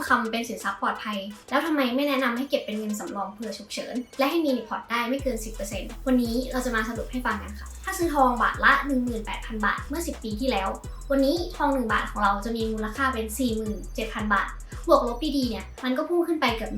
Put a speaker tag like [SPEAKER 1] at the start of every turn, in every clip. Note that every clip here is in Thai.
[SPEAKER 1] องคำเป็นสินทรัพย์ปลอดภัย แล้วทำไมไม่แนะนำให้เก็บเป็นเงินสำรองเผื่อฉุกเฉิน และให้มีในพอร์ตได้ไม่เกิน 10%วันนี้เราจะมาสรุปให้ฟังกันค่ะ ถ้าซื้อทองบาทละ 18,000 บาทเมื่อ 10 ปีที่แล้ว วันนี้ทอง 1 บาทของเราจะมีมูลค่าเป็น 47,000 บาท บวกลบดีๆเนี่ยมันก็พุ่งขึ้นไปเกือบ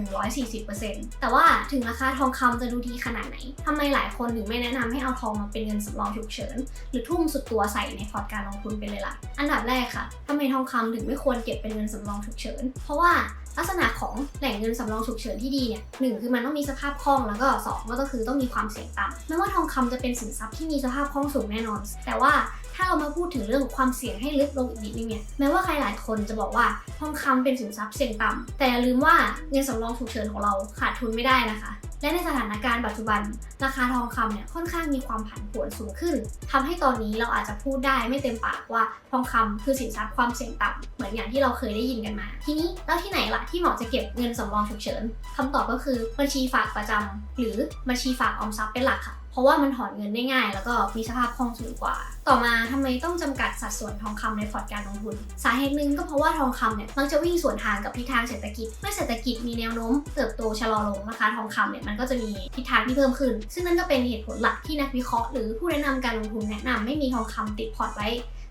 [SPEAKER 1] 140%แต่ว่าถึงราคาทองคำจะดูดีขนาดไหนทำไมหลายคนถึงไม่แนะนำให้เอาทองมาเป็นเงินสำรองฉุกเฉิน หรือทุ่มสุดตัวใส่ในพอร์ตการลงทุนไปเลยล่ะ อันดับแรกค่ะทำไมทองคำถึงไม่ควรเก็บเป็นเงินสำรองฉุกเฉิน เพราะว่าลักษณะของแหล่งเงินสำรองฉุกเฉินที่ดีเนี่ยหนึ่งคือมันต้องมีสภาพคล่องแล้วก็สองก็คือต้องมีความเสี่ยงต่ำไม่ว่าทองคำจะเป็นสินทรัพย์ที่มีสภาพคล่องสูงแน่นอน แต่ว่าถ้าเรามา พูดถึงเรื่องความเสี่ยงให้ลึกลงอีกนิดนึงเนี่ยแม้ว่าใครหลายคนจะบอกว่าทองคำเป็นสินทรัพย์เสี่ยงต่ำแต่อย่าลืมว่าเงินสำรองฉุกเฉินของเราขาดทุนไม่ได้นะคะและในสถานการณ์ปัจจุบัน ราคาทองคำเนี่ยค่อนข้างมีความผันผวนสูงขึ้นทำให้ตอนนี้เราอาจจะพูดได้ไม่เต็มปากว่าทองคำคือสินทรัพย์ความเสี่ยงต่ำเหมือนอย่างที่เราเคยได้ยินกันมา ทีนี้แล้วที่ไหนล่ะที่เหมาะจะเก็บเงินสำรองฉุกเฉินคำตอบก็คือบัญชีฝากประจำหรือบัญชีฝากออมทรัพย์เป็นหลักค่ะ เพราะว่ามันถอนเงินได้ง่าย แล้วก็มีสภาพคล่องสูงกว่า ต่อมาทำไมต้องจำกัดสัดส่วนทองคำในพอร์ตการลงทุน สาเหตุหนึ่งก็เพราะว่าทองคำเนี่ยมักจะวิ่งสวนทางกับทิศทางเศรษฐกิจ เมื่อเศรษฐกิจมีแนวโน้มเติบโตชะลอลงราคาทองคำเนี่ยมันก็จะมีทิศทางที่เพิ่มขึ้น ซึ่งนั่นก็เป็นเหตุผลหลักที่นักวิเคราะห์หรือผู้แนะนำการลงทุนแนะนำไม่มีทองคำติดพอร์ตไว้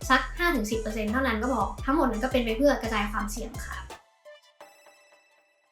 [SPEAKER 1] สัก 5-10%เท่านั้นก็พอทั้งหมดนั้นก็เป็นไปเพื่อกระจายความเสี่ยงค่ะ